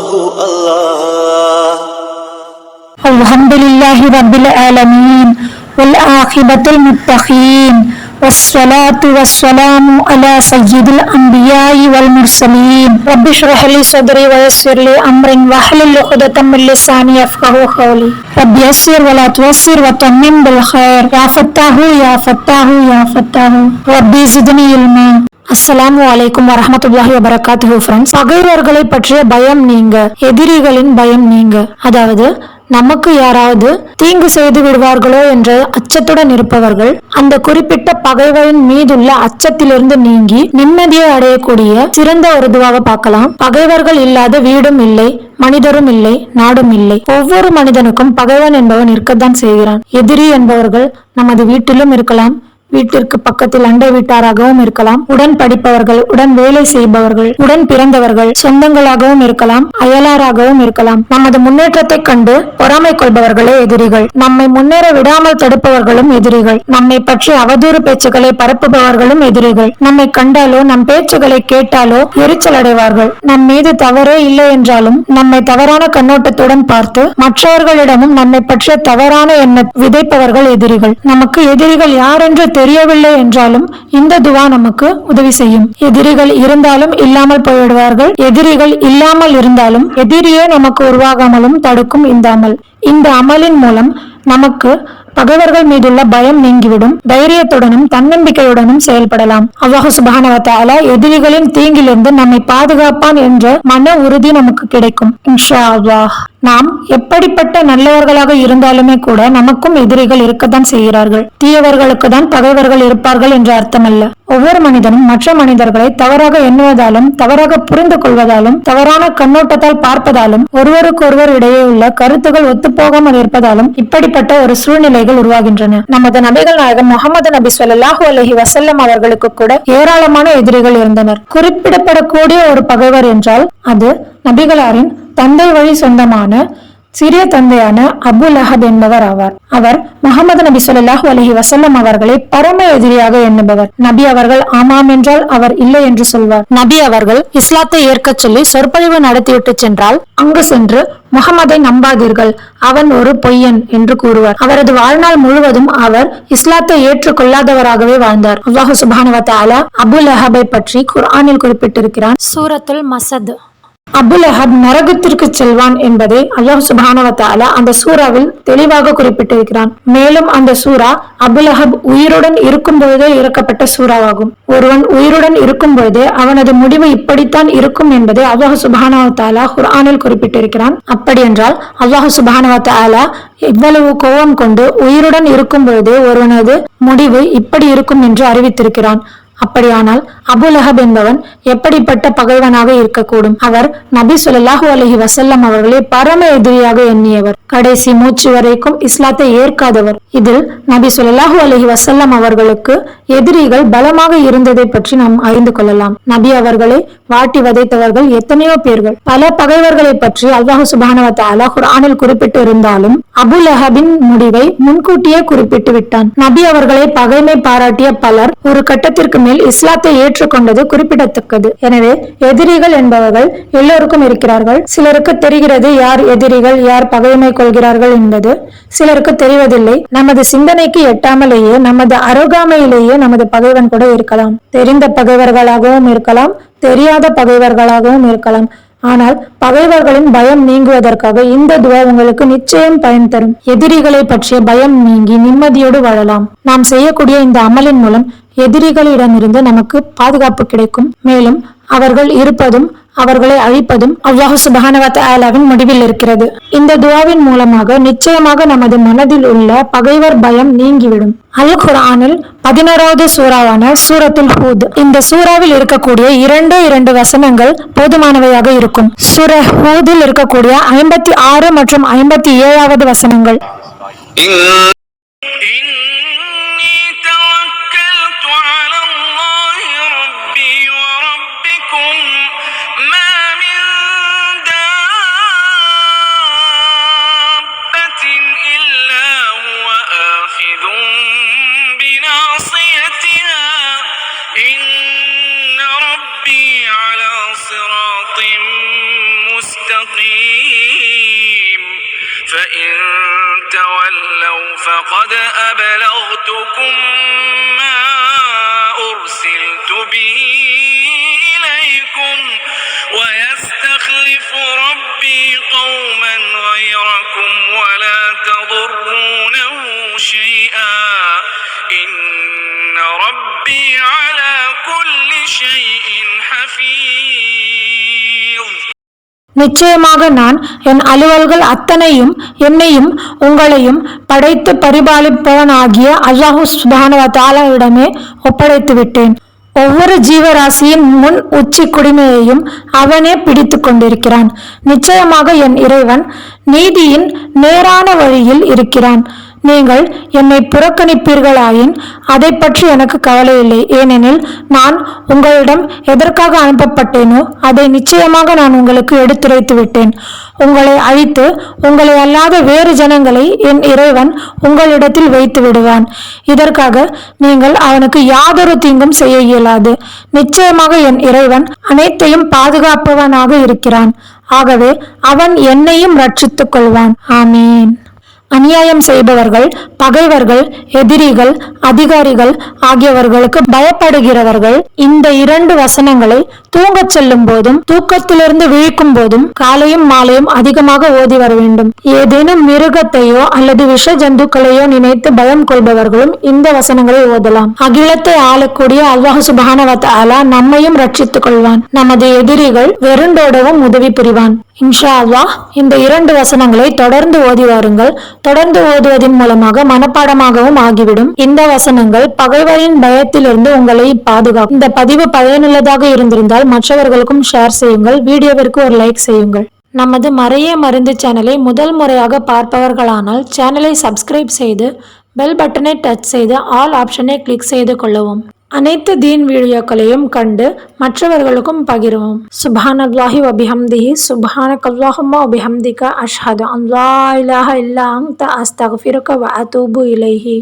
الله الله. الحمد لله رب العالمين والعاقبة المتقين والصلاة والسلام على سيد الأنبياء والمرسلين رب اشرح لي صدري ويسر لي أمري واحلل عقدة من لساني يفقهوا قولي رب يسر ولا تعسر وتمم بالخير يا فتاح يا فتاح يا فتاح. ربي زدني علما. அஸ்லாம் வலைக்கும் வரமத்துல்லாஹி வபரகாத்து ஃப்ரெண்ட்ஸ் பகைவர்களை பற்றிய பயம் நீங்க எதிரிகளின் பயம் நீங்க. அதாவது நமக்கு யாராவது தீங்கு செய்து விடுவார்களோ என்ற அச்சத்துடன் இருப்பவர்கள் அந்த குறிப்பிட்ட பகைவரின் மீதுள்ள அச்சத்திலிருந்து நீங்கி நிம்மதியை அடையக்கூடிய சிறந்த ஒரு துவாக பார்க்கலாம். பகைவர்கள் இல்லாத வீடும் இல்லை மனிதரும் இல்லை நாடும் இல்லை. ஒவ்வொரு மனிதனுக்கும் பகைவன் என்பவன் இருக்கத்தான் செய்கிறான். எதிரி என்பவர்கள் நமது வீட்டிலும் இருக்கலாம் வீட்டிற்கு பக்கத்தில் அண்டை வீட்டாராகவும் இருக்கலாம். உடன் படிப்பவர்கள் உடன் வேலை செய்பவர்கள் உடன் பிறந்தவர்கள் சொந்தங்களாகவும் இருக்கலாம் அயலாராகவும் இருக்கலாம். நமது முன்னேற்றத்தை கண்டு பொறாமை கொள்பவர்களே எதிரிகள். நம்மை முன்னேற விடாமல் தடுப்பவர்களும் எதிரிகள். நம்மை பற்றி அவதூறு பேச்சுக்களை பரப்புபவர்களும் எதிரிகள். நம்மை கண்டாலோ நம் பேச்சுகளை கேட்டாலோ எரிச்சல் அடைவார்கள். நம் மீது தவறே இல்லை என்றாலும் நம்மை தவறான கண்ணோட்டத்துடன் பார்த்து மற்றவர்களிடமும் நம்மை பற்றிய தவறான எண்ணம் விதைப்பவர்கள் எதிரிகள். நமக்கு எதிரிகள் யார் என்று தெரியவில்லை என்றாலும் இந்த துவா நமக்கு உதவி செய்யும். எதிரிகள் இருந்தாலும் இல்லாமல் போய்விடுவார்கள். எதிரிகள் இல்லாமல் இருந்தாலும் எதிரியே நமக்கு உருவாகாமலும் தடுக்கும் இந்த அமல். இந்த அமலின் மூலம் நமக்கு பகைவர்கள் மீதுள்ள பயம் நீங்கிவிடும். தைரியத்துடனும் தன்னம்பிக்கையுடனும் செயல்படலாம். அல்லாஹு சுபானவத்தால எதிரிகளின் தீங்கிலிருந்து நம்மை பாதுகாப்பான் என்ற மன உறுதி நமக்கு கிடைக்கும். இன்ஷா அல்லாஹ். நாம் எப்படிப்பட்ட நல்லவர்களாக இருந்தாலுமே கூட நமக்கும் எதிரிகள் இருக்கத்தான் செய்கிறார்கள். தீயவர்களுக்கு தான் பகைவர்கள் இருப்பார்கள் என்ற அர்த்தமல்ல. ஒவ்வொரு மனிதனும் மற்ற மனிதர்களை தவறாக எண்ணுவதாலும் தவறாக புரிந்து கொள்வதாலும் தவறான கண்ணோட்டத்தால் பார்ப்பதாலும் ஒருவருக்கொருவர் இடையே உள்ள கருத்துகள் ஒத்துப்போகாமல் இருப்பதாலும் இப்படிப்பட்ட ஒரு சூழ்நிலைகள் உருவாகின்றன. நமது நபிகள் நாயகம் முகமது நபி சொல்லாஹு அலஹி வசல்லம் அவர்களுக்கு கூட ஏராளமான எதிரிகள் இருந்தனர். குறிப்பிடப்படக்கூடிய ஒரு பகைவர் என்றால் அது நபிகளாரின் தந்தை வழி சொந்தமான சிறிய தந்தையான அபு அஹப் என்பவர் ஆவார். அவர் முகமது நபி சொல்லாஹு அலஹி வசல்லம் அவர்களை பரம எதிரியாக எண்ணுபவர். நபி அவர்கள் ஆமாம் என்றால் அவர் இல்லை என்று சொல்வார். நபி அவர்கள் இஸ்லாத்தை ஏற்கச் சொல்லி சொற்பொழிவு நடத்திவிட்டு சென்றால் அங்கு சென்று முகமதை நம்பாதீர்கள் அவன் ஒரு பொய்யன் என்று கூறுவார். அவரது வாழ்நாள் முழுவதும் அவர் இஸ்லாத்தை ஏற்றுக்கொள்ளாதவராகவே வாழ்ந்தார். அல்லாஹு சுபானுவ தஆலா அபு லஹபை பற்றி குர்ஆனில் குறிப்பிட்டிருக்கிறான். சூரத்துல் மசத். அபுல் அஹப் நரகத்திற்கு செல்வான் என்பதை அல்லாஹ் சுபானவத்தால அந்த சூறாவில் தெளிவாக குறிப்பிட்டிருக்கிறான். மேலும் அந்த சூரா அபுல் அஹப் உயிருடன் இருக்கும் பொழுதே இறக்கப்பட்ட சூறாவாகும். ஒருவன் உயிருடன் இருக்கும் பொழுதே அவனது முடிவு இப்படித்தான் இருக்கும் என்பதை அல்லாஹ் சுபானவ குர்ஆனில் குறிப்பிட்டிருக்கிறான். அப்படி என்றால் அல்லாஹ் சுபானவ இவ்வளவு கோபம் கொண்டு உயிருடன் இருக்கும் பொழுதே ஒருவனது முடிவு இப்படி இருக்கும் என்று அறிவித்திருக்கிறான். அப்படியானால் அபுலஹப் என்பவன் எப்படிப்பட்ட பகைவனாக இருக்கக்கூடும்? அவர் நபி சுல்லாஹு அலஹி வசல்லம் அவர்களே பரம எதிரியாக எண்ணியவர். கடைசி மூச்சு வரைக்கும் இஸ்லாத்தை ஏற்காதவர். இதில் நபி ஸல்லல்லாஹு அலஹி வசல்லம் அவர்களுக்கு எதிரிகள் பலமாக இருந்ததை பற்றி நாம் அறிந்து கொள்ளலாம். நபி அவர்களை வாட்டி வதைத்தவர்கள் எத்தனையோ பேர்கள். பல பகைவர்களை பற்றி அல்லாஹு சுபானவ தஆலா குறிப்பிட்டு இருந்தாலும் அபுலஹபின் முடிவை முன்கூட்டியே குறிப்பிட்டு விட்டான். நபி அவர்களை பகைமை பாராட்டிய பலர் ஒரு கட்டத்திற்கு மேல் இஸ்லாத்தை ஏற்றுக்கொண்டது குறிப்பிடத்தக்கது. எனவே எதிரிகள் என்பவர்கள் எல்லோருக்கும் இருக்கிறார்கள். சிலருக்கு தெரிகிறது யார் எதிரிகள் யார் பகைமை கொள்கிறார்கள் என்பது. சிலருக்கு தெரிவதில்லை. நமது சிந்தனைக்கு எட்டாமலேயே நமது அருகாமையிலேயே நமது பகைவன் கூட இருக்கலாம். தெரிந்த பகைவர்களாகவும் இருக்கலாம். தெரியாத பகைவர்களாகவும் இருக்கலாம். ஆனால் பகைவர்களின் பயம் நீங்குவதற்காக இந்த துவா உங்களுக்கு நிச்சயம் பயன் தரும். எதிரிகளை பற்றிய பயம் நீங்கி நிம்மதியோடு வாழலாம். நாம் செய்யக்கூடிய இந்த அமலின் மூலம் எதிரிகளிடமிருந்து நமக்கு பாதுகாப்பு கிடைக்கும். மேலும் அவர்கள் இருப்பதும் அவர்களை அழிப்பதும் அல்லாஹு சுபஹானவ தஆலாவின் முடிவில் இருக்கிறது. இந்த துவாவின் மூலமாக நிச்சயமாக நமது மனதில் உள்ள பகைவர் பயம் நீங்கிவிடும். அல் குரானில் பதினோராவது சூறாவான சூரத்துல் ஹூத். இந்த சூறாவில் இருக்கக்கூடிய இரண்டு இரண்டு வசனங்கள் போதுமானவையாக இருக்கும். சூர ஹூதில் இருக்கக்கூடிய ஐம்பத்தி ஆறு மற்றும் ஐம்பத்தி ஏழாவது வசனங்கள். فإن تولوا فقد أبلغتكم ما أرسلت به நிச்சயமாக நான் என் அலுவல்கள் அத்தனையும் என்னையும் உங்களையும் படைத்து பரிபாலிப்பவனாகிய அல்லாஹு சுபானவ தாலாவிடமே ஒப்படைத்து விட்டேன். ஒவ்வொரு ஜீவராசியின் முன் உச்சி குடிமையையும் அவனே பிடித்து கொண்டிருக்கிறான். நிச்சயமாக என் இறைவன் நீதியின் நேரான வழியில் இருக்கிறான். நீங்கள் என்னை புறக்கணிப்பீர்களாயின் அதை பற்றி எனக்கு கவலை இல்லை. ஏனெனில் நான் உங்களிடம் எதற்காக அனுப்பப்பட்டேனோ அதை நிச்சயமாக நான் உங்களுக்கு எடுத்துரைத்து விட்டேன். உங்களை அழித்து உங்களை அல்லாத வேறு ஜனங்களை என் இறைவன் உங்களிடத்தில் வைத்து விடுவான். இதற்காக நீங்கள் அவனுக்கு யாதொரு தீங்கும் செய்ய இயலாது. நிச்சயமாக என் இறைவன் அனைத்தையும் பாதுகாப்பவனாக இருக்கிறான். ஆகவே அவன் என்னையும் ரட்சித்துக் கொள்வான் ஆமீன். அநியாயம் செய்பவர்கள் பகைவர்கள் எதிரிகள் அதிகாரிகள் ஆகியவர்களுக்கு பயப்படுகிறவர்கள் இந்த இரண்டு வசனங்களை தூங்கச் செல்லும் போதும் தூக்கத்திலிருந்து விழிக்கும் போதும் காலையும் மாலையும் அதிகமாக ஓதி வர வேண்டும். ஏதேனும் மிருகத்தையோ அல்லது விஷ ஜந்துக்களையோ நினைத்து பயம் கொள்பவர்களும் இந்த வசனங்களை ஓதலாம். அகிலத்தை ஆளக்கூடிய அல்லாஹ் சுபானவத் ஆலா நம்மையும் ரட்சித்துக் கொள்வான். நமது எதிரிகள் வெருண்டோடவும் உதவி புரிவான். இன்ஷா அல்லாஹ் இந்த இரண்டு வசனங்களை தொடர்ந்து ஓதி வாருங்கள். தொடர்ந்து ஓதுவதன் மூலமாக மனப்பாடமாகவும் ஆகிவிடும். இந்த வசனங்கள் பகைவரின் பயத்திலிருந்து உங்களை பாதுகாக்கும். இந்த பதிவு பயனுள்ளதாக இருந்திருந்தால் மற்றவர்களுக்கும் ஷேர் செய்யுங்கள் வீடியோவிற்கு ஒரு லைக் செய்யுங்கள். நமது மறைய மருந்து சேனலை முதல் முறையாக பார்ப்பவர்களானால் சேனலை சப்ஸ்கிரைப் செய்து பெல் பட்டனை டச் செய்து ஆல் ஆப்ஷனை கிளிக் செய்து கொள்ளவும். அனைத்து தீன் வீடியோக்களையும் கண்டு மற்றவர்களுக்கும் பகிரவும். சுபானல்லாஹி வபிஹம்திஹி சுபான அல்லாஹும்ம வபிஹம்திக அஷ்ஹது அன் லா வ இலைஹி